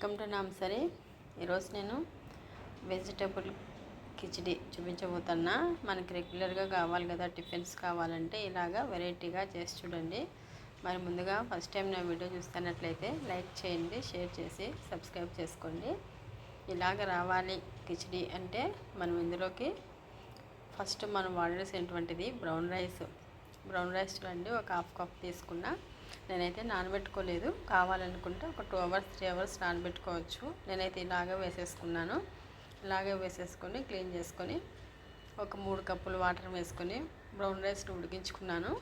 Welcome to నామ్సరీ ఈరోజు నేను vegetable khichdi చూపించబోతున్నా. మనకి రెగ్యులర్గా కావాలి కదా టిఫిన్స్ కావాలంటే ఇలాగా వెరైటీగా చేసి చూడండి. మరి ముందుగా ఫస్ట్ టైం నా వీడియో చూస్తున్నట్లయితే లైక్ చేయండి షేర్ చేసి సబ్స్క్రైబ్ చేసుకోండి. ఇలాగ రావాలి కిచిడి అంటే మనం ఇందులోకి ఫస్ట్ మనం వాడాల్సినటువంటిది బ్రౌన్ రైస్. బ్రౌన్ రైస్ చూడండి ఒక హాఫ్ కప్ తీసుకున్నా. నేనైతే నానబెట్టుకోలేదు. కావాలనుకుంటే ఒక టూ అవర్స్ త్రీ అవర్స్ నానబెట్టుకోవచ్చు. నేనైతే ఇలాగే వేసేసుకున్నాను. ఇలాగే వేసేసుకొని క్లీన్ చేసుకొని ఒక మూడు కప్పులు వాటర్ వేసుకొని బ్రౌన్ రైస్ని ఉడికించుకున్నాను.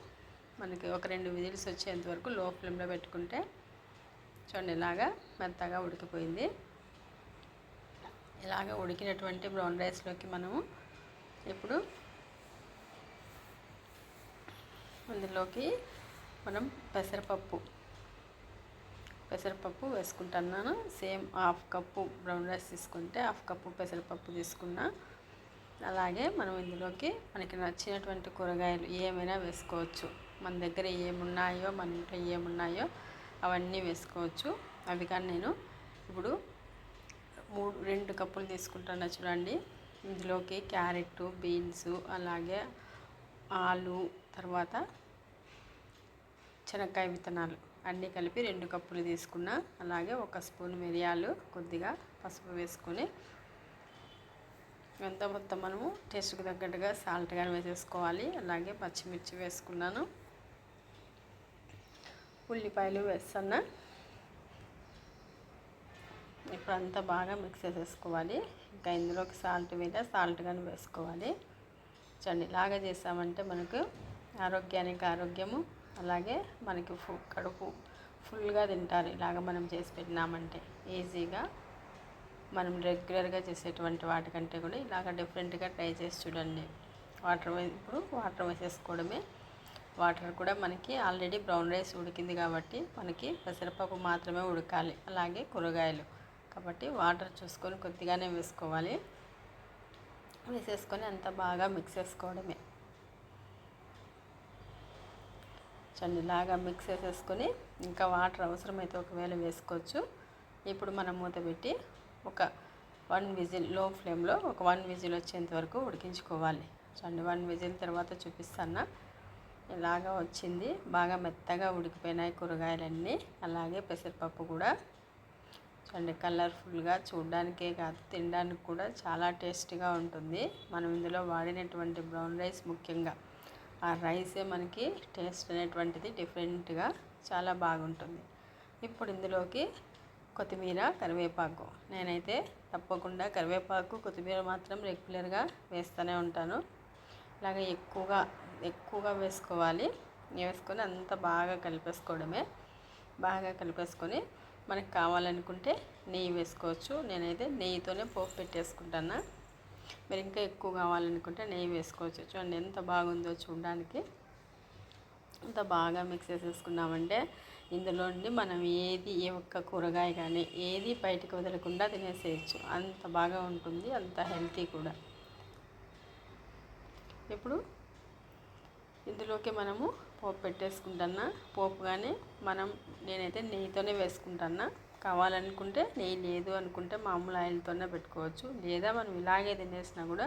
మనకి ఒక రెండు విజిల్స్ వచ్చేంత వరకు లో ఫ్లేమ్లో పెట్టుకుంటే చూడండి ఇలాగా మెత్తగా ఉడికిపోయింది. ఇలాగ ఉడికినటువంటి బ్రౌన్ రైస్లోకి మనము ఇప్పుడు అందులోకి మనం పెసరపప్పు. పెసరపప్పు వేసుకుంటున్నాను. Same half cup brown rice తీసుకుంటే హాఫ్ కప్పు పెసరపప్పు తీసుకున్నా. అలాగే మనం ఇందులోకి మనకి నచ్చినటువంటి కూరగాయలు ఏమైనా వేసుకోవచ్చు. మన దగ్గర ఏమున్నాయో మన ఇంట్లో ఏమున్నాయో అవన్నీ వేసుకోవచ్చు. అవి కానీ నేను ఇప్పుడు మూడు రెండు కప్పులు తీసుకుంటున్నా చూడండి. ఇందులోకి క్యారెట్ బీన్స్ అలాగే ఆలు తర్వాత శనక్కాయ విత్తనాలు అన్నీ కలిపి రెండు కప్పులు తీసుకున్న అలాగే ఒక స్పూన్ మిరియాలు కొద్దిగా పసుపు వేసుకొని ఎంత మొత్తం మనము టేస్ట్కి తగ్గట్టుగా సాల్ట్ కానీ వేసేసుకోవాలి. అలాగే పచ్చిమిర్చి వేసుకున్నాను. ఉల్లిపాయలు వేస్తున్నా ఇప్పుడు అంతా బాగా మిక్స్ చేసేసుకోవాలి. ఇంకా ఇందులోకి సాల్ట్ వేద సాల్ట్ కానీ వేసుకోవాలి. చండి ఇలాగా చేసామంటే మనకు ఆరోగ్యానికి ఆరోగ్యము అలాగే మనకి ఫు కడుపు ఫుల్గా తింటారు. ఇలాగ మనం చేసి పెట్టినామంటే ఈజీగా మనం రెగ్యులర్గా చేసేటువంటి వాటికంటే కూడా ఇలాగ డిఫరెంట్గా ట్రై చేసి చూడండి. వాటర్ ఇప్పుడు వాటర్ వేసేసుకోవడమే. వాటర్ కూడా మనకి ఆల్రెడీ బ్రౌన్ రైస్ ఉడికింది కాబట్టి మనకి పెసరపప్పు మాత్రమే ఉడకాలి. అలాగే కూరగాయలు. కాబట్టి వాటర్ చూసుకొని కొద్దిగానే వేసుకోవాలి. వేసేసుకొని అంత బాగా మిక్స్ చేసుకోవడమే. చండి లాగా మిక్స్ చేసేసుకొని ఇంకా వాటర్ అవసరమైతే ఒకవేళ వేసుకోవచ్చు. ఇప్పుడు మనం మూత పెట్టి ఒక వన్ విజిల్లో ఫ్లేమ్లో ఒక వన్ విజిల్ వచ్చేంత వరకు ఉడికించుకోవాలి. చండి వన్ విజిల్ తర్వాత చూపిస్తాను ఇలాగా వచ్చింది. బాగా మెత్తగా ఉడికిపోయినాయి కూరగాయలన్నీ. అలాగే పెసరపప్పు కూడా. చూడండి కలర్ఫుల్గా చూడడానికే కాదు తినడానికి కూడా చాలా టేస్టీగా ఉంటుంది. మనం ఇందులో వాడినటువంటి బ్రౌన్ రైస్ ముఖ్యంగా. ఆ రైసే మనకి టేస్ట్ అనేటువంటిది డిఫరెంట్గా చాలా బాగుంటుంది. ఇప్పుడు ఇందులోకి కొత్తిమీర కరివేపాకు. నేనైతే తప్పకుండా కరివేపాకు కొత్తిమీర మాత్రం రెగ్యులర్గా వేస్తూనే ఉంటాను. ఇలాగ ఎక్కువగా ఎక్కువగా వేసుకోవాలి. వేసుకొని అంత బాగా కలిపేసుకోవడమే. బాగా కలిపేసుకొని మనకు కావాలనుకుంటే నెయ్యి వేసుకోవచ్చు. నేనైతే నెయ్యితోనే పోపు పెట్టేసుకుంటాను. మీరు ఇంకా ఎక్కువ కావాలనుకుంటే నెయ్యి వేసుకోవచ్చు. చూడండి ఎంత బాగుందో చూడడానికి. అంత బాగా మిక్స్ చేసేసుకున్నామంటే ఇందులో నుండి మనం ఏది ఏ ఒక్క కూరగాయ కానీ ఏది బయటకు వదలకుండా తినేసేయచ్చు. అంత బాగా ఉంటుంది అంత హెల్తీ కూడా. ఇప్పుడు ఇందులోకి మనము పోపు పెట్టేసుకుంటున్నా. పోపు కానీ మనం నేనైతే నెయ్యితోనే వేసుకుంటున్నా. కావాలనుకుంటే నెయ్యి లేదు అనుకుంటే మామూలు ఆయిల్తోనే పెట్టుకోవచ్చు. లేదా మనం ఇలాగే తినేసినా కూడా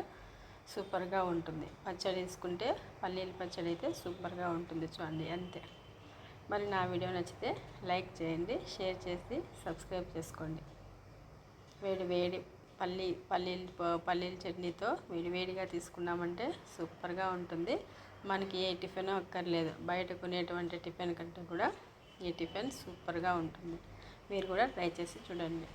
సూపర్గా ఉంటుంది. పచ్చడి వేసుకుంటే పల్లీల పచ్చడి అయితే సూపర్గా ఉంటుంది చూడండి అంతే. మరి నా వీడియో నచ్చితే లైక్ చేయండి షేర్ చేసి సబ్స్క్రైబ్ చేసుకోండి. వేడి వేడి పల్లీ పల్లీలు పల్లీల చట్నీతో వేడివేడిగా తీసుకున్నామంటే సూపర్గా ఉంటుంది. మనకి ఏ టిఫిన్ అక్కర్లేదు. బయట కొనేటువంటి టిఫిన్ కంటే కూడా ఈ టిఫిన్ సూపర్గా ఉంటుంది. మీరు కూడా ట్రై చేసి చూడండి.